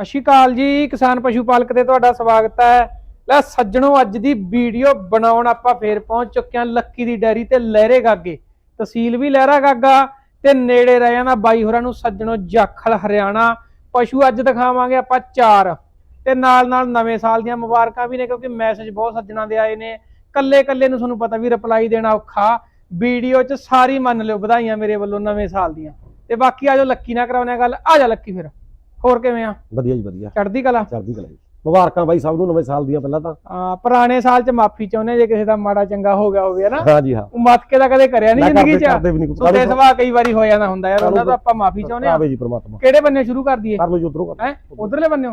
ਸਤਿ ਸ਼੍ਰੀ ਅਕਾਲ ਜੀ, ਕਿਸਾਨ ਪਸ਼ੂ ਪਾਲਕ ਤੇ ਤੁਹਾਡਾ ਸਵਾਗਤ ਹੈ। ਲੈ ਸੱਜਣੋ, ਅੱਜ ਦੀ ਵੀਡੀਓ ਬਣਾਉਣ ਆਪਾਂ ਫੇਰ ਪਹੁੰਚ ਚੁੱਕੇ ਹਾਂ ਲੱਕੀ ਦੀ ਡੈਰੀ ਤੇ ਲਹਿਰੇ ਗਾਗੇ। ਤਹਿਸੀਲ ਵੀ ਲਹਿਰਾ ਗਾਗਾ ਤੇ ਨੇੜੇ ਰਹਿ ਜਾਣਾ ਬਾਈ ਹੋਰਾਂ ਨੂੰ ਸੱਜਣੋ ਜਾਖਲ ਹਰਿਆਣਾ। ਪਸ਼ੂ ਅੱਜ ਦਿਖਾਵਾਂਗੇ ਆਪਾਂ ਚਾਰ। ਤੇ ਨਾਲ ਨਾਲ ਨਵੇਂ ਸਾਲ ਦੀਆਂ ਮੁਬਾਰਕਾਂ ਵੀ ਨੇ ਕਿਉਂਕਿ ਮੈਸੇਜ ਬਹੁਤ ਸੱਜਣਾ ਦੇ ਆਏ ਨੇ। ਕੱਲੇ ਕੱਲੇ ਨੂੰ ਤੁਹਾਨੂੰ ਪਤਾ ਵੀ ਰਿਪਲਾਈ ਦੇਣਾ ਔਖਾ। ਵੀਡੀਓ 'ਚ ਸਾਰੀ ਮੰਨ ਲਿਓ ਵਧਾਈਆਂ ਮੇਰੇ ਵੱਲੋਂ ਨਵੇਂ ਸਾਲ ਦੀਆਂ। ਤੇ ਬਾਕੀ ਆਜੋ ਲੱਕੀ ਨਾਲ ਕਰਾਉਣੇ ਆ ਗੱਲ। ਆ ਜਾ ਲੱਕੀ ਫਿਰ। ਹੋਰ ਕਿਵੇਂ ਆ? ਵਧੀਆ ਜੀ ਵਧੀਆ। ਚੜ੍ਹਦੀ ਕਲਾ? ਚੜ੍ਹਦੀ ਕਲਾ ਜੀ। ਮੁਬਾਰਕਾਂ ਬਾਈ ਸਭ ਨੂੰ ਨਵੇਂ ਸਾਲ ਦੀਆਂ ਪਹਿਲਾਂ ਤਾਂ। ਆ ਪੁਰਾਣੇ ਸਾਲ ਚ ਮਾਫੀ ਚਾਹੁੰਦੇ ਜੇ ਕਿਸੇ ਦਾ ਮਾੜਾ ਚੰਗਾ ਹੋ ਗਿਆ ਹੋਵੇ ਨਾ ਹਾਂ ਜੀ ਹਾਂ। ਉਹ ਮੱਥ ਕੇ ਤਾਂ ਕਦੇ ਕਰਿਆ ਨਹੀਂ ਜ਼ਿੰਦਗੀ ਚ? ਸੁੱਤੇ ਸਵਾ ਕਈ ਵਾਰੀ ਹੋ ਜਾਂਦਾ ਹੁੰਦਾ ਯਾਰ ਉਹਨਾਂ ਤੋਂ ਆਪਾਂ ਮਾਫੀ ਚਾਹੁੰਦੇ ਆ। ਆਵੇ ਜੀ ਪ੍ਰਮਾਤਮਾ। ਕਿਹੜੇ ਬੰਨੇ ਸ਼ੁਰੂ ਕਰ ਦਈਏ? ਕਰ ਲਓ ਜੀ ਉਧਰੋਂ ਕਰ ਹੈ? ਉਧਰਲੇ ਬੰਨੇ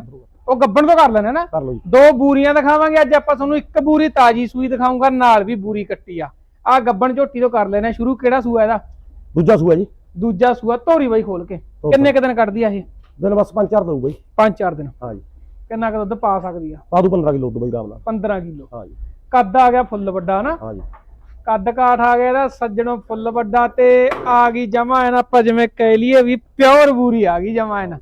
ਉਹ ਗੱਬਣ ਤੋਂ ਕਰ ਲੈਣਾ ਨਾ? ਕਰ ਲਓ ਜੀ। ਦੋ ਬੂਰੀਆਂ ਦਿਖਾਵਾਂਗੇ ਅੱਜ ਆਪਾਂ ਤੁਹਾਨੂੰ ਇੱਕ ਬੂਰੀ ਤਾਜੀ ਸੂਈ ਦਿਖਾਉਂਗਾ ਨਾਲ ਵੀ ਬੂਰੀ ਕੱਟੀ ਆ। ਆ ਗੱਬਣ ਝੋਟੀ ਤੋਂ ਕਰ ਲੈਣਾ ਸ਼ੁਰੂ ਕਿਹੜਾ ਸੂਆ ਇਹਦਾ? ਦੂਜਾ ਸੂਆ ਜੀ। ਦੂਜਾ ਸੂਆ ਧੋਰੀ ਬਾਈ ਖੋਲ ਕੇ। ਕਿੰਨੇ ਕੁ ਦਿਨ ਕੱਢਦੀ ਆ ਇਹ? ਦਿਨ ਬਸ ਪੰਜ ਚਾਰ ਦਊ ਬਾਈ ਪੰਜ ਚਾਰ ਦਿਨ। ਹਾਂ ਜੀ। ਕਿੰਨਾ ਕੁ ਦੁੱਧ ਪਾ ਸਕਦੀ ਆ? ਪਾ ਦੂ 15 ਕਿਲੋ ਦੁੱਧ ਬਾਈ ਆਰਾਮ ਨਾਲ। 15 ਕਿਲੋ। ਹਾਂ ਜੀ। ਕੱਦ ਆ ਗਿਆ ਫੁੱਲ ਵੱਡਾ ਨਾ ਹਾਂ ਜੀ। ਕੱਦ ਕਾਠ ਆ ਗਿਆ ਇਹਦਾ ਸੱਜਣੋਂ ਫੁੱਲ ਵੱਡਾ ਤੇ ਆ ਗਈ ਜਮਾ ਇਹਨਾਂ ਆਪਾਂ ਜਿਵੇਂ ਕਹਿ ਲਈਏ ਵੀ ਪਿਓਰ ਬੂਰੀ ਆ ਗਈ ਜਮਾ ਇਹਨਾਂ।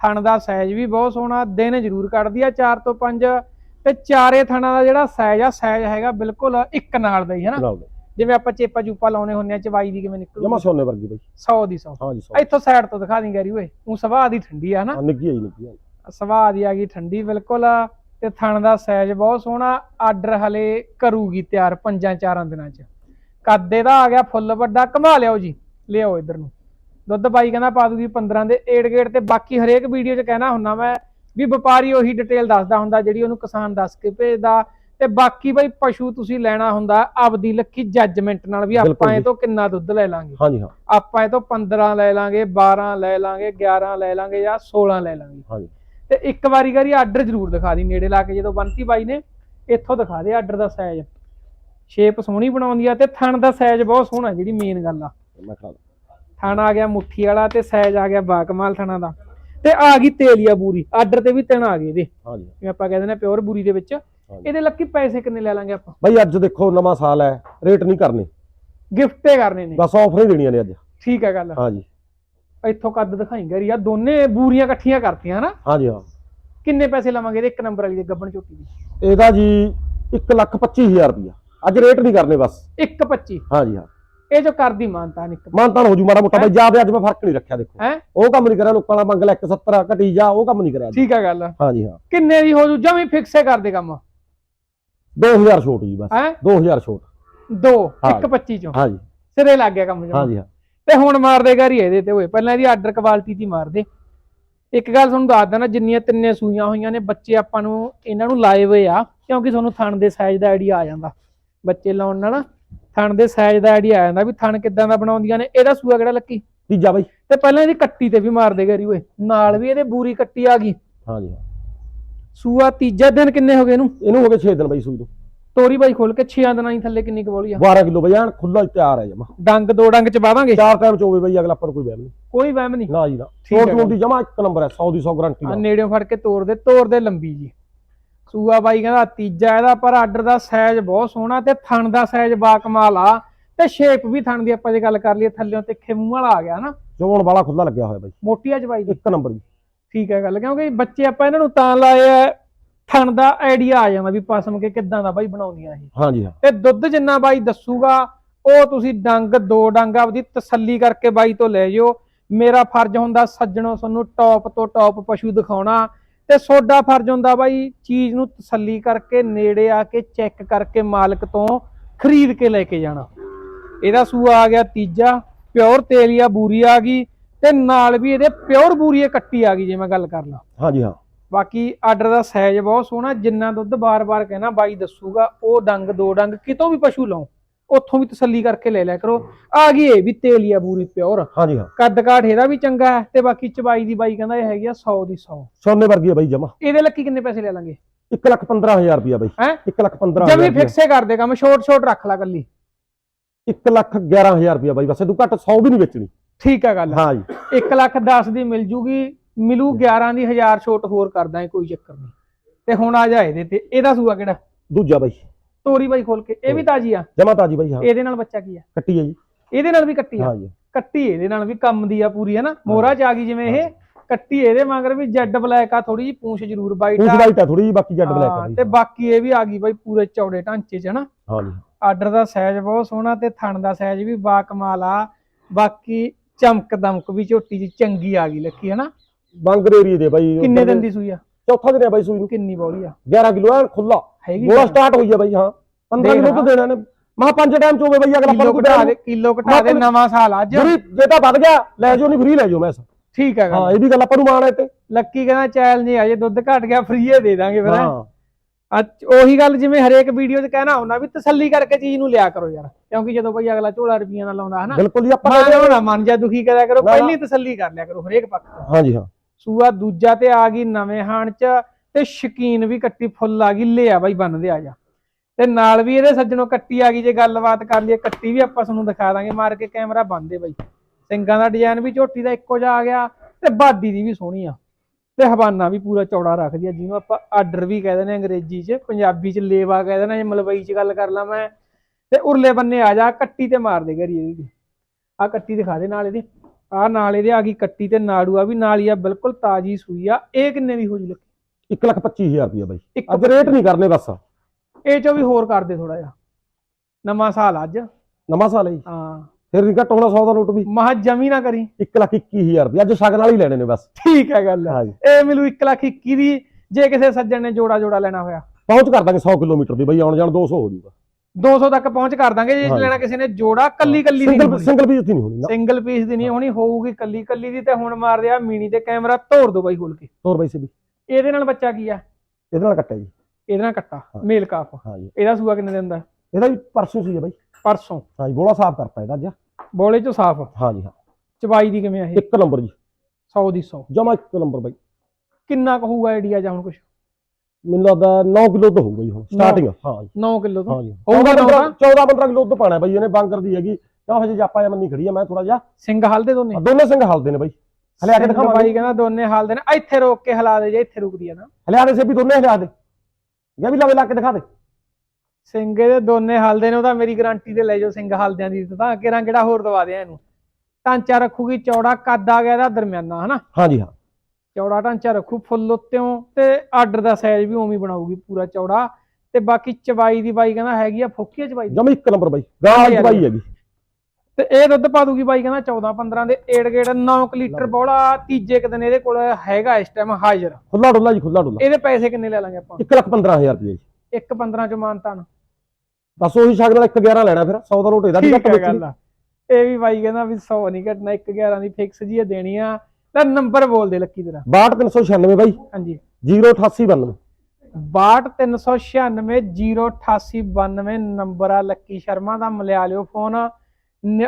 ਥਣ ਦਾ ਸਾਈਜ਼ ਵੀ ਬਹੁਤ ਸੋਹਣਾ ਦਿਨ ਜ਼ਰੂਰ ਕੱਢਦੀ ਆ 4 ਤੋਂ 5 ਤੇ ਚਾਰੇ ਥਣਾਂ ਦਾ ਜਿਹੜਾ ਸਾਈਜ਼ ਆ ਸਾਈਜ਼ ਹੈਗਾ ਬਿਲਕੁਲ ਇੱਕ ਨਾਲ ਦਾ ਹੀ ਹੈ। ਨਾ ਜਿਵੇਂ ਆਪਾਂ ਚੇਪਾ ਚੂਪਾ ਲਾਉਨੇ ਹੁੰਨੇ ਆ ਚਵਾਈ ਦੀ ਕਿਵੇਂ ਨਿਕਲੂ? ਜਮਾ ਸੋਨੇ ਵਰਗੀ ਬਾਈ। 100 ਦੀ 100 ਹਾਂ ਜੀ ਸੌ। ਇੱਥੋਂ ਸਾਈਡ ਤੋਂ ਦਿਖਾ ਦੀ ਗੈਰੀ ਓਏ ਉਹ ਸੁਭਾਅ ਦੀ ਠੰਡੀ ਆ ਨਾ। ਹਾਂ, ਨਿੱਕੀ ਹੈ ਜੀ ਨਿੱਕੀ ਹੈ ਸੁਭਾਅ ਦੀ ਆ ਗਈ ਠੰਡੀ ਬਿਲਕੁਲ। ਤੇ ਥਣ ਦਾ ਸਾਈਜ਼ ਬਹੁਤ ਸੋਹਣਾ ਆਰਡਰ ਹਲੇ ਕਰੂਗੀ ਤਿਆਰ ਪੰਜਾਂ ਚਾਰਾਂ ਦਿਨਾਂ ਚ। ਕੱਦ ਇਹਦਾ ਆ ਗਿਆ ਫੁੱਲ ਵੱਡਾ ਕਮਾ ਲਿਆਓ ਜੀ। ਲਿਆਓ ਇਧਰ ਨੂੰ। ਦੁੱਧ ਬਾਈ ਕਹਿੰਦਾ ਪਾ ਦੂਗੀ 15 ਦੇ ਏੜ ਗੇੜ ਤੇ ਬਾਕੀ ਹਰੇਕ ਵੀਡੀਓ 'ਚ ਕਹਿਣਾ ਹੁੰਦਾ ਮੈਂ ਵੀ ਵਪਾਰੀ ਉਹੀ ਡਿਟੇਲ ਦੱਸਦਾ ਹੁੰਦਾ ਜਿਹੜੀ ਉਹਨੂੰ ਕਿਸਾਨ ਦੱਸ ਕੇ ਭੇਜਦਾ। ਤੇ ਬਾਕੀ ਬਈ ਪਸ਼ੂ ਤੁਸੀਂ ਲੈਣਾ ਹੁੰਦਾ ਆਪਦੀ ਲੱਕੀ ਜੱਜਮੈਂਟ ਨਾਲ ਵੀ ਆਪਾਂ ਇਹ। ਤੋਂ ਕਿੰਨਾ ਦੁੱਧ ਲੈ ਲਾਂਗੇ। ਹਾਂ ਜੀ ਹਾਂ। ਆਪਾਂ ਇਹ ਤੋਂ 15 ਲੈ ਲਾਂਗੇ 12 ਲੈ ਲਾਂਗੇ 11 ਲੈ ਲਾਂਗੇ ਜਾਂ 16 ਲੈ ਲਾਂਗੇ। ਹਾਂ ਜੀ ਤੇ ਇੱਕ ਵਾਰੀ ਕਰੀ ਆਰਡਰ ਜ਼ਰੂਰ ਦਿਖਾ ਦੀ ਨੇੜੇ ਲਾ ਕੇ ਜਦੋਂ ਬੰਤੀ ਬਾਈ ਨੇ ਇੱਥੋਂ ਦਿਖਾ ਦੇ ਆਰਡਰ ਦਾ ਸਾਈਜ਼ ਸ਼ੇਪ ਸੋਹਣੀ ਬਣਾਉਂਦੀ ਆ ਤੇ ਥਣ ਦਾ ਸਾਈਜ਼ ਬਹੁਤ ਸੋਹਣਾ ਜਿਹੜੀ ਮੇਨ ਗੱਲ ਆ। ਥਣ ਆ ਗਿਆ ਮੁੱਠੀ ਵਾਲਾ ਤੇ ਸਾਈਜ਼ ਆ ਗਿਆ ਬਾਕਮਾਲ ਥਣਾ ਦਾ। ਤੇ ਆ ਗਈ ਤੇਲੀਆ ਬੂਰੀ ਆਰਡਰ ਤੇ ਵੀ ਤਿੰਨ ਆ ਗਏ ਇਹਦੇ। ਹਾਂ ਜੀ ਜਿਵੇਂ ਆਪਾਂ ਕਹਿੰਦੇ ਨੇ ਪਿਓਰ ਬੂਰੀ ਦੇ ਵਿੱਚ। ਹਾਂਜੀ। ਇਹਦੇ ਲੱਕੀ ਪੈਸੇ ਕਿੰਨੇ ਲੈ ਲਾਂਗੇ ਆਪਾਂ? ਬਾਈ ਅੱਜ ਦੇਖੋ ਨਵਾਂ ਸਾਲ ਹੈ ਰੇਟ ਨਹੀਂ ਕਰਨੇ। ਗਿਫਟੇ ਕਰਨੇ ਨੇ। ਬਸ ਆਫਰ ਹੀ ਦੇਣੀਆਂ ਨੇ ਅੱਜ। ਠੀਕ ਹੈ ਗੱਲ। ਹਾਂ ਜੀ ਇੱਥੋਂ ਕੱਦ ਦਿਖਾਈ ਗਰੀ ਆ ਦੋਨੇ ਬੂਰੀਆਂ ਇਕੱਠੀਆਂ ਕਰਤੀਆਂ ਹਨਾ? ਹਾਂ ਜੀ ਹਾਂ। ਕਿੰਨੇ ਪੈਸੇ ਲਵਾਂਗੇ ਇਹਦੇ ਇੱਕ ਨੰਬਰ ਵਾਲੀ ਦੇ ਗੱਬਣ ਝੋਟੀ ਦੀ? ਇਹਦਾ ਜੀ 1 ਲੱਖ 25000 ਰੁਪਇਆ। ਅੱਜ ਰੇਟ ਨਹੀਂ ਕਰਨੇ ਬਸ। 125 ਹਾਂ ਜੀ ਹਾਂ। ਇਹ ਜੋ ਕਰਦੀ ਮਾਨਤਾ ਨਿਕ ਮਾਨਤਾਨ ਹੋ ਜੂ ਮਾੜਾ ਮੋਟਾ। ਬਾਈ ਜ਼ਿਆਦਾ ਅੱਜ ਮੈਂ ਫ਼ਰਕ ਨਹੀਂ ਰੱਖਿਆ ਦੇਖੋ। ਹੈ? ਉਹ ਕੰਮ ਨਹੀਂ ਕਰਿਆ ਲੋਕਾਂ ਵਾਲਾ ਮੰਗ ਲੈ 170 ਘਟੀ ਜਾ ਉਹ ਕੰਮ ਨਹੀਂ ਕਰਿਆ। ਠੀਕ ਹੈ ਗੱਲ। ਹਾਂ ਜੀ ਹਾਂ। ਕਿੰਨੇ ਦੀ ਹੋ ਜੂ? ਜਮੀ ਫਿਕਸੇ ਕਰਦੇ ਕੰਮ। 2000 ਛੋਟ ਜੀ ਬਸ। ਹੈ? 2000 ਛੋਟ। ਦੋ ਹਾਂ। ਇੱਕ 25 ਚੋਂ। ਹਾਂ ਜੀ। ਸਿਰੇ ਲੱਗ ਗਿਆ ਕੰਮ ਜਮਾਂ। ਹਾਂ ਜੀ ਹਾਂ। ਤੇ ਹੁਣ ਮਾਰ ਦੇ ਘਰ ਹੀ ਇਹਦੇ ਤੇ ਹੋਏ ਪਹਿਲਾਂ ਇਹਦੀ ਆਰਡਰ ਕੁਆਲਿਟੀ ਦੀ ਮਾਰ ਦੇ ਇੱਕ ਗੱਲ ਤੁਹਾਨੂੰ ਦੱਸ ਦੇਣਾ ਜਿੰਨੀਆਂ ਤਿੰਨੇ ਸੂਈਆਂ ਹੋਈਆਂ ਨੇ ਬੱਚੇ ਆਪਾਂ ਨੂੰ ਇਹਨਾਂ ਨੂੰ ਲਾਏ ਹੋਏ ਆ ਕਿਉਂਕਿ ਤੁਹਾਨੂੰ ਥਣ ਦੇ ਸਾਈਜ਼ ਦਾ ਆਈਡੀਆ ਆ ਜਾਂਦਾ। ਬੱਚੇ ਲਾਉਣ ਨਾਲ ਨਾ ਥਣ ਦੇ ਸਾਈਜ਼ ਦਾ ਆਈਡੀਆ ਆ ਜਾਂਦਾ ਵੀ ਥਣ ਕਿੱਦਾਂ ਦਾ ਬਣਾਉਂਦੀਆਂ ਨੇ। ਇਹਦਾ ਸੂਆ ਕਿਹੜਾ ਲੱਕੀ? ਤੀਜਾ ਬਾਈ। ਤੇ ਪਹਿਲਾਂ ਇਹਦੀ ਕੱਟੀ ਤੇ ਵੀ ਮਾਰ ਦੇ ਘਰੀ ਓਏ। ਨਾਲ ਵੀ ਇਹਦੇ ਬੂਰੀ ਕੱਟੀ ਆ ਗਈ। ਹਾਂ ਜੀ ਹਾਂ। ਸੂਆ ਤੀਜਾ ਦਿਨ ਕਿੰਨੇ ਹੋ ਗਏ ਇਹਨੂੰ? ਇਹਨੂੰ ਹੋ ਗਏ 6 ਦਿਨ ਬਾਈ ਸੂਈ ਤੋਂ ਤੋਰੀ ਬਾਈ ਖੋਲ ਕੇ 6 ਦਿਨਾਂ ਹੀ ਥੱਲੇ ਕਿੰਨੀ ਕੁ ਬੋਲੀ ਆ? 12 ਕਿਲੋ ਬਾਈ ਐਨ ਖੁੱਲਾ ਤਿਆਰ ਹੈ ਜਮਾ। ਡੰਗ ਦੋ ਡੰਗ ਚ ਪਾਵਾਂਗੇ ਚਾਰ ਟਾਈਮ ਚ ਹੋਵੇ ਬਾਈ ਅਗਲਾ ਨੂੰ ਕੋਈ ਵਹਿਮ ਨਹੀਂ। ਕੋਈ ਵਹਿਮ ਨਹੀਂ। ਨਾ ਜੀ ਨਾ। ਠੀਕ ਹੈ ਛੋਟ ਛੋਟੀ ਜਮਾ ਇੱਕ ਨੰਬਰ ਹੈ 100 ਦੀ 100 ਗਾਰੰਟੀ ਆ ਨਾਲ। ਨੇੜਿਓਂ ਫੜ ਕੇ ਤੋੜ ਦੇ ਤੋੜ ਦੇ ਲੰਬੀ ਜੀ। ਸੂਆ ਬਾਈ ਕਹਿੰਦਾ ਤੀਜਾ ਇਹਦਾ ਪਰ ਆਰਡਰ ਦਾ ਸਾਈਜ਼ ਬਹੁਤ ਸੋਹਣਾ ਤੇ ਥਣ ਦਾ ਸਾਈਜ਼ ਬਾਕਮਾਲ ਆ। ਤੇ ਸ਼ੇਪ ਵੀ ਥਣ ਦੀ ਆਪਾਂ ਜੇ ਗੱਲ ਕਰ ਲਈਏ ਥੱਲਿਓਂ ਤਿੱਖੇ ਮੂੰਹ ਵਾਲਾ ਆ ਗਿਆ ਨਾ। ਚੋਣ ਵਾਲਾ ਖੁੱਲਾ ਲੱਗਿਆ ਹੋਇਆ ਬਾਈ। ਮੋਟੀ ਆ ਜਵਾਈ ਦੀ। ਇੱਕ ਨੰਬਰ ਜੀ। ਠੀਕ ਹੈ ਗੱਲ ਕਿਉਂਕਿ ਬੱਚੇ ਆਪਾਂ ਇਹਨਾਂ ਨੂੰ ਤਾਂ ਲਾਏ ਆ ਥਣ ਦਾ ਆਈਡੀਆ ਆ ਜਾਂਦਾ ਵੀ ਪਸਮ ਕੇ ਕਿੱਦਾਂ ਦਾ ਬਾਈ ਬਣਾਉਂਦੀਆਂ ਇਹ। ਹਾਂ ਜੀ ਹਾਂ। ਤੇ ਦੁੱਧ ਜਿੰਨਾ ਬਾਈ ਦੱਸੂਗਾ ਉਹ ਤੁਸੀਂ ਡੰਗ ਦੋ ਡੰਗ ਆਪਦੀ ਤਸੱਲੀ ਕਰਕੇ ਬਾਈ ਤੋਂ ਲੈ ਜਿਓ। ਮੇਰਾ ਫਰਜ਼ ਹੁੰਦਾ ਸੱਜਣੋ ਤੁਹਾਨੂੰ ਟੌਪ ਤੋਂ ਟੌਪ ਪਸ਼ੂ ਦਿਖਾਉਣਾ ਤੇ ਸੋਡਾ ਫਰਜ਼ ਹੁੰਦਾ ਬਾਈ ਚੀਜ਼ ਨੂੰ ਤਸੱਲੀ ਕਰਕੇ ਨੇੜੇ ਆ ਕੇ ਚੈੱਕ ਕਰਕੇ ਮਾਲਕ ਤੋਂ ਖਰੀਦ ਕੇ ਲੈ ਕੇ ਜਾਣਾ। ਇਹਦਾ ਸੂਆ ਆ ਗਿਆ ਤੀਜਾ ਪਿਓਰ ਤੇਲੀਆ ਬੂਰੀ ਆ ਗਈ। ਤੇ ਨਾਲ ਵੀ ਇਹਦੇ ਪਿਓਰ ਬੂਰੀਏ ਕੱਟੀ ਆ ਗਈ ਜੇ ਮੈਂ ਗੱਲ ਕਰ ਲਾਂ। ਹਾਂ ਜੀ ਹਾਂ। ਬਾਕੀ ਆਰਡਰ ਦਾ ਸਾਈਜ਼ ਬਹੁਤ ਸੋਹਣਾ ਜਿੰਨਾ ਦੁੱਧ ਬਾਰ-ਬਾਰ ਕਹਿਣਾ ਬਾਈ ਦੱਸੂਗਾ ਉਹ ਡੰਗ ਦੋ ਡੰਗ ਕਿਤੋਂ ਵੀ ਪਸ਼ੂ ਲਾਓ ਉੱਥੋਂ ਵੀ ਤਸੱਲੀ ਕਰਕੇ ਲੈ ਲਿਆ ਕਰੋ। ਆ ਗਈ ਇਹ ਵੀ ਤੇਲੀਆ ਬੂਰੀ ਪਿਓਰ ਹਾਂ ਜੀ ਹਾਂ। ਕੱਦ ਕਾਠ ਇਹਦਾ ਵੀ ਚੰਗਾ ਹੈ ਤੇ ਬਾਕੀ ਚਬਾਈ ਦੀ ਬਾਈ ਕਹਿੰਦਾ ਇਹ ਹੈਗੀ ਆ 100 ਦੀ 100 ਸੋਨੇ ਵਰਗੀ ਹੈ ਬਾਈ ਜਮਾ। ਇਹਦੇ ਲੱਕੀ ਕਿੰਨੇ ਪੈਸੇ ਲੈ ਲਾਂਗੇ? 1 ਲੱਖ 15000 ਰੁਪਇਆ ਬਾਈ। ਹੈ? 1 ਲੱਖ 15000 ਜਮੀ ਫਿਕਸੇ ਕਰ ਦੇ ਕੰਮ ਛੋਟ ਛੋਟ ਰੱਖ ਲਾ ਕੱਲੀ। 1 ਲੱਖ 11000 ਰੁਪਇਆ ਬਾਈ ਬਸ ਤੂੰ ਘੱਟ 100 ਵੀ ਨਹੀਂ ਵੇਚਣੀ। ਠੀਕ ਆ ਗੱਲ। ਹਾਂ ਜੀ। 1 ਲੱਖ 10 ਦੀ ਮਿਲ ਜੂਗੀ ਮਿਲੂ 11 ਦੀ 1000 ਛੋਟ ਹੋਰ ਕਰਦਾ ਹੈ ਕੋਈ ਚੱਕਰ ਨਹੀਂ। ਤੇ ਹੁਣ ਆ ਜਾ ਇਹਦੇ ਤੇ ਇਹਦਾ ਸੂਆ ਕਿਹੜਾ? ਦੂਜਾ ਬਾਈ। ਤੋਰੀ ਬਾਈ ਖੋਲ ਕੇ ਇਹ ਵੀ ਤਾਜੀ ਆ। ਜਮਾ ਤਾਜੀ ਬਾਈ ਹਾਂ। ਇਹਦੇ ਨਾਲ ਬੱਚਾ ਕੀ ਆ? ਕੱਟੀ ਹੈ ਜੀ। ਇਹਦੇ ਨਾਲ ਵੀ ਕੱਟੀ ਆ। ਹਾਂ ਜੀ। ਕੱਟੀ ਇਹਦੇ ਨਾਲ ਵੀ ਕੰਮ ਦੀ ਆ ਪੂਰੀ ਹੈ ਨਾ? ਮੋਹਰਾ ਚ ਆ ਗਈ ਜਿਵੇਂ ਇਹ ਕੱਟੀ ਇਹਦੇ ਮਗਰ ਵੀ ਜੈਡ ਬਲੈਕ ਆ ਥੋੜੀ ਜਿਹੀ ਪੂੰਛ ਜ਼ਰੂਰ ਉਸ ਆ ਵਾਈਟ ਆ ਥੋੜੀ ਜਿਹੀ ਬਾਕੀ ਜੱਡ ਬਲੈਕ ਆ ਹਾਂ, ਤੇ ਬਾਕੀ ਇਹ ਵੀ ਆ ਗਈ ਬਾਈ ਪੂਰੇ ਚੌੜੇ ਢਾਂਚੇ 'ਚ ਹਨਾ ਹਾਂਜੀ ਆਰਡਰ ਦਾ ਸਾਈਜ਼ ਬਹੁਤ ਸੋਹਣਾ ਤੇ ਥਣ ਦਾ ਸਾਈਜ਼ ਵੀ ਬਾ ਕਮਾਲ ਆ। ਬਾਕੀ ਚਮਕ ਦਮਕ ਵੀ ਝੋਟੀ ਜੀ ਚੰਗੀ ਆ ਗਈ ਲੱਕੀ ਹਨਾ? ਬੰਗਰ ਏਰੀਏ ਦੇ ਬਾਈ ਕਿੰਨੇ ਦਿਨ ਦੇ- ਸੂਈ ਆ? ਚੌਥਾ ਦਿਨ ਹੈ ਬਾਈ ਸੂਈ ਨੂੰ। ਕਿੰਨੀ ਬੋਲੀ ਆ? 11 ਕਿਲੋ ਐ ਖੁੱਲਾ ਹੈਗੀ ਗੋਲਾ ਸਟਾਰਟ ਹੋਈ ਆ ਬਾਈ ਹਾਂ। 15 ਦੇਖ ਕਿਲੋ ਤੋਂ ਦੇਣਾ ਨੇ। ਮਾ ਪੰਜ ਟਾਈਮ ਚ ਹੋਵੇ ਬਾਈ ਅਗਲਾ ਕਿਲੋ ਘਟਾ ਦੇ ਕਿਲੋ ਘਟਾ ਦੇ ਨਵਾਂ ਸਾਲ ਅੱਜ। ਜੇ ਤਾਂ ਵੱਧ ਗਿਆ ਲੈ ਜਾਓ ਨਹੀਂ ਫ੍ਰੀ ਲੈ ਜਾਓ ਮੈਂ ਠੀਕ ਹੈ ਹਾਂ ਇਹ ਵੀ ਗੱਲ ਆਪਾਂ ਨੂੰ ਮਾਣ ਹੈ ਤੇ। ਲੱਕੀ ਕਹਿੰਦਾ ਚੈਲ ਨਹੀਂ ਆ ਜੇ ਦੁੱਧ ਘਟ ਗਿਆ ਫ੍ਰੀ ਏ ਦੇ ਦਾਂਗੇ ਫਿਰ ਹਾਂ। ਅੱਜ ਉਹੀ ਗੱਲ ਜਿਵੇਂ ਹਰੇਕ ਵੀਡੀਓ 'ਚ ਕਹਿਣਾ ਹੁੰਦਾ ਵੀ ਤਸੱਲੀ ਕਰਕੇ ਚੀਜ਼ ਨੂੰ ਲਿਆ ਕਰੋ ਯਾਰ ਕਿਉਂਕਿ ਜਦੋਂ ਬਈ ਅਗਲਾ ਝੋਲਾ ਰੁਪਈਆ ਨਾਲ ਲਾਉਂਦਾ ਹਨਾ ਬਿਲਕੁਲ ਜੀ ਆਪਾਂ ਮਨ ਹੋਣਾ ਮਨ ਜਾ ਦੁਖੀ ਕਰਿਆ ਕਰੋ। ਪਹਿਲੀ ਤਸੱਲੀ ਕਰ ਲਿਆ ਕਰੋ ਹਰੇਕ ਪੱਖ ਤੋਂ ਹਾਂਜੀ ਹਾਂ। ਸੂਆ ਦੂਜਾ ਤੇ ਆ ਗਈ ਨਵੇਂ ਹਾਣ 'ਚ ਤੇ ਸ਼ਕੀਨ ਵੀ ਕੱਟੀ ਫੁੱਲ ਆ ਗਈ ਲਿਆ ਬਾਈ ਬੰਨਦੇ ਆ ਜਾ। ਤੇ ਨਾਲ ਵੀ ਇਹਦੇ ਸੱਜਣੋਂ ਕੱਟੀ ਆ ਗਈ ਜੇ ਗੱਲਬਾਤ ਕਰ ਲਈਏ ਕੱਟੀ ਵੀ ਆਪਾਂ ਤੁਹਾਨੂੰ ਦਿਖਾ ਦਾਂਗੇ ਮਾਰ ਕੇ ਕੈਮਰਾ ਬੰਦੇ ਬਾਈ। ਸਿੰਘਾਂ ਦਾ ਡਿਜ਼ਾਈਨ ਵੀ ਝੋਟੀ ਦਾ ਇੱਕੋ ਜਿਹਾ ਆ ਗਿਆ ਤੇ ਬਾਡੀ ਦੀ ਵੀ ਸੋਹਣੀ ਆ। ਤੇ ਹਵਾਨਾ ਵੀ ਪੂਰਾ ਚੌੜਾ ਰੱਖਦੀ ਆ ਜਿਹਨੂੰ ਆਪਾਂ ਆਰਡਰ ਵੀ ਕਹਿ ਦਿੰਦੇ ਅੰਗਰੇਜ਼ੀ 'ਚ ਪੰਜਾਬੀ 'ਚ ਲੇਵਾ ਕਹਿ ਦਿੰਦੇ ਜੇ ਮਲਵਈ 'ਚ ਗੱਲ ਕਰ ਲਾਂ ਮੈਂ। ਤੇ ਉਰਲੇ ਬੰਨੇ ਆ ਜਾ ਕੱਟੀ ਤੇ ਮਾਰ ਦੇ ਘਰੀ ਇਹਦੀ। ਆ ਕੱਟੀ ਦਿਖਾ ਦੇ ਨਾਲ ਇਹਦੇ। ਆ ਨਾਲ ਇਹਦੇ ਆ ਗਈ ਕੱਟੀ ਤੇ ਨਾੜੂ ਆ ਵੀ ਨਾਲ ਹੀ ਆ ਬਿਲਕੁਲ ਤਾਜੀ ਸੂਈ ਆ। ਇਹ ਕਿੰਨੇ ਦੀ ਹੋ ਜੂ ਲੱਗੀ 1 ਲੱਖ 25000 ਰੁਪਇਆ ਬਾਈ। ਇੱਕ ਅੱਜ ਰੇਟ ਨਹੀਂ ਕਰਨੇ ਬਸ। ਇਹ ਚੋਂ ਵੀ ਹੋਰ ਕਰ ਦੇ ਥੋੜਾ ਜਿਹਾ। ਨਵਾਂ ਸਾਲ ਅੱਜ। ਨਵਾਂ ਸਾਲ ਹੈ ਜੀ। ਹਾਂ। ਫਿਰ ਨਹੀਂ ਘੱਟ ਹੋਣਾ 100 ਦਾ ਨੋਟ ਵੀ। ਮਹਾ ਜਮੀ ਨਾ ਕਰੀ। 1 ਲੱਖ 21000 ਰੁਪਇਆ ਅੱਜ ਸ਼ਗਨ ਵਾਲੀ ਲੈਣੇ ਨੇ ਬਸ। ਠੀਕ ਹੈ ਗੱਲ। ਹਾਂਜੀ ਇਹ ਮਿਲੂ 1 ਲੱਖ 21 ਦੀ। ਜੇ ਕਿਸੇ ਸੱਜਣ ਨੇ ਜੋੜਾ ਜੋੜਾ ਲੈਣਾ ਹੋਇਆ। ਪਹੁੰਚ ਕਰ ਦਾਂਗੇ 100 ਕਿਲੋਮੀਟਰ ਦੀ। ਬਾਈ ਆਉਣ ਜਾਣ 200 ਹੋ ਜਾਊਗਾ 200 ਤੱਕ ਪਹੁੰਚ ਕਰ ਦਾਂਗੇ। ਜੇ। ਲੈਣਾ ਕਿਸੇ ਨੇ ਜੋੜਾ ਕੱਲੀ ਕੱਲੀ ਦੀ ਸਿੰਗਲ ਸਿੰਗਲ ਪੀਸ ਦੀ ਨਹੀਂ ਹੋਣੀ ਸਿੰਗਲ ਪੀਸ ਦੀ ਨਹੀਂ ਹੋਣੀ ਹੋਊਗੀ ਕੱਲੀ ਕੱਲੀ ਦੀ ਤੇ ਹੁਣ ਮਾਰਦੇ ਆ ਮੀਨੀ ਤੇ ਕੈਮਰਾ। ਤੋੜ ਦੋ ਬਾਈ ਖੋਲ ਕੇ। ਹੋਰ ਬਾਈ ਸੇ ਵੀ ਇਹਦੇ ਨਾਲ ਬੱਚਾ ਕੀ ਆ? ਇਹਦੇ ਨਾਲ ਕੱਟਿਆ ਜੀ। ਇਹਦੇ ਨਾਲ ਕੱਟਾ। ਮੇਲ ਕਾਫ। ਹਾਂਜੀ ਇਹਦਾ ਸੂਆ ਕਿੰਨੇ ਦਿਨ ਦਾ? ਇਹਦਾ ਵੀ ਪਰਸੋਂ ਸੀ ਬਾਈ। ਪਰਸੋਂ। ਹਾਂਜੀ ਬੋਲਾ ਸਾਫ਼ ਕਰਤਾ ਇਹਦਾ ਅੱਜ। ਬੋਲੇ ਚੋਂ ਸਾਫ਼। ਹਾਂਜੀ ਹਾਂ। ਚਬਾਈ ਦੀ ਕਿਵੇਂ ਆ ਇਹ? ਇੱਕ ਨੰਬਰ ਜੀ। 100 ਦੀ 100 ਜਮਾ ਇੱਕ ਨੰਬਰ ਬਾਈ। ਕਿੰਨਾ ਕੁ ਹੋਊਗਾ ਆਈਡੀਆ ਜਾਂ ਹੁਣ ਕੁਝ ਮੈਨੂੰ ਲੱਗਦਾ 9 ਕਿਲੋ ਤੋਂ ਹੋਊਗਾ ਜੀ ਹੁਣ ਸਟਾਰਟਿੰਗ ਹਾਂ ਜੀ। 9 ਕਿਲੋ ਤੋਂ? ਹਾਂ ਜੀ। ਹੋਊਗਾ ਨੌ 14 15 ਕਿਲੋ ਦੁੱਧ ਪਾਣਾ ਬਾਈ ਇਹਨੇ ਬਾਂਗਰ ਦੀ ਹੈਗੀ। ਕਿਉਂ ਹਜੇ ਜਾਪਾ ਜਾਂ ਮੰਨੀ ਖੜੀ ਆ ਮੈਂ ਥੋੜਾ ਜਿਹਾ ਸਿੰਘ ਹਲਦੇ ਦੋਨੇ? ਦੋਨੇ ਸਿੰਘ ਹਲਦੇ ਨੇ ਬਾਈ। ਹਲੇ ਆ ਕੇ ਸਿੰਘ ਦਿਖਾਵਾਂਗੇ। ਬਾਈ ਕਹਿੰਦਾ ਦੋਨੇ ਹਾਲਦੇ ਨੇ। ਇੱਥੇ ਰੋਕ ਕੇ ਹਿਲਾ ਦੇ ਜੇ ਇੱਥੇ ਰੁਕਦੀ ਆ ਨਾ। ਹਲੇ ਆਦੇ ਸੇ ਵੀ ਦੋਨੇ ਹਲਿਆ ਦੇ। ਜਾਂ ਵੀ ਲਵੇ ਲਾ ਕੇ ਦਿਖਾ ਦੇ। ਸਿੰਘ ਦੇ ਦੋਨੇ ਹਾਲਦੇ ਨੇ ਉਹਦਾ ਮੇਰੀ ਗਾਰੰਟੀ ਤੇ ਲੈ ਜਾਓ ਸਿੰਘ ਹਾਲਦਿਆਂ ਦੀ ਤਾਂ ਕਿਰਾਂ ਕਿਹੜਾ ਹੋਰ ਦਵਾ ਦਿਆਂ ਇਹਨੂੰ। ਢਾਂਚਾ ਰੱਖੂਗੀ ਚੌੜਾ ਕੱਦ ਆ ਗਿਆ ਇਹਦਾ ਦਰਮਿਆਨਾ ਹਨਾ? ਹਾਂਜੀ ਹਾਂ। ਚੌੜਾ ਢਾਂਚਾ ਰੱਖੂ ਫੁੱਲ ਉੱਤੇੋਂ ਤੇ ਆਰਡਰ ਦਾ ਸਾਈਜ਼ ਵੀ ਉਵੇਂ ਹੀ ਬਣਾਊਗੀ ਪੂਰਾ ਚੌੜਾ। ਤੇ ਬਾਕੀ ਚਵਾਈ ਦੀ ਬਾਈ ਕਹਿੰਦਾ ਹੈਗੀ ਆ ਫੋਕੀ ਚਵਾਈ। ਜਮਾ ਇੱਕ ਨੰਬਰ ਬਾਈ ਗਾਂ ਬਾਈ ਹੈਗੀ। ਤੇ ਇਹ ਦੁੱਧ ਪਾ ਦੂਗੀ ਬਾਈ ਕਹਿੰਦਾ 14 15 ਦੇ ਏੜ ਗੇੜ 9 ਲੀਟਰ ਬੋਲਾ ਤੀਜੇ ਕੁ ਦਿਨ ਇਹਦੇ ਕੋਲ ਹੈਗਾ ਇਸ ਟਾਈਮ ਹਾਜ਼ਰ। ਖੁੱਲਾ ਡੁੱਲਾ ਜੀ ਖੁੱਲਾ ਡੁੱਲਾ। ਇਹਦੇ ਪੈਸੇ ਕਿੰਨੇ ਲੈ ਲਾਂਗੇ ਆਪਾਂ? 1 ਲੱਖ 15000 ਰੁਪਏ ਜੀ। ਇੱਕ 15 ਚ ਮਾਨਤਾਨ ਬਸ ਉਹੀ ਸ਼ਗਨ ਨਾਲ 1 11 ਲੈਣਾ ਫਿਰ 100 ਦਾ ਨੋਟ ਇਹਦਾ ਵੀ ਘੱਟ ਵਿੱਚ ਇਹ ਵੀ ਬਾਈ ਕਹਿੰਦਾ ਵੀ 100 ਨਹੀਂ ਘਟਣਾ 1 11 ਦੀ ਫਿਕਸ ਜੀ ਇਹ ਦੇਣੀ ਆ। ਤਾਂ ਨੰਬਰ ਬੋਲ ਦੇ ਲੱਕੀ ਤੇਰਾ। 62396 ਬਾਈ। ਹਾਂਜੀ। 08892 623908808892 ਨੰਬਰ ਆ ਲੱਕੀ ਸ਼ਰਮਾ ਦਾ। ਮਿਲਿਆ ਲਿਓ ਫੋਨ।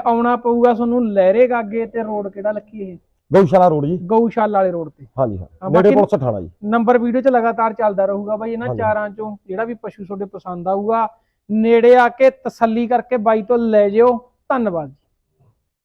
ਆਉਣਾ ਪਊਗਾ ਤੁਹਾਨੂੰ ਲਹਿਰੇ ਗਾਗੇ ਤੇ ਰੋਡ ਕਿਹੜਾ ਲੱਕੀ ਇਹ? ਗਊਸ਼ਾਲਾ ਰੋਡ ਜੀ। ਗਊਸ਼ਾਲਾ ਵਾਲੇ ਰੋਡ ਤੇ। ਹਾਂਜੀ ਹਾਂ, ਹਾਂ ਨੇੜੇ ਬਾਕੀ- ਪੁਲਿਸ ਥਾਣਾ ਜੀ। ਨੰਬਰ ਵੀਡੀਓ 'ਚ ਲਗਾਤਾਰ ਚੱਲਦਾ ਰਹੂਗਾ ਬਾਈ ਇਹਨਾਂ ਹਾਂਜੀ। ਚਾਰਾਂ 'ਚੋਂ ਜਿਹੜਾ ਵੀ ਪਸ਼ੂ ਤੁਹਾਡੇ ਪਸੰਦ ਆਊਗਾ ਨੇੜੇ ਆ ਕੇ ਤਸੱਲੀ ਕਰਕੇ ਬਾਈ ਤੋਂ ਲੈ ਜਿਓ। ਧੰਨਵਾਦ ਜੀ।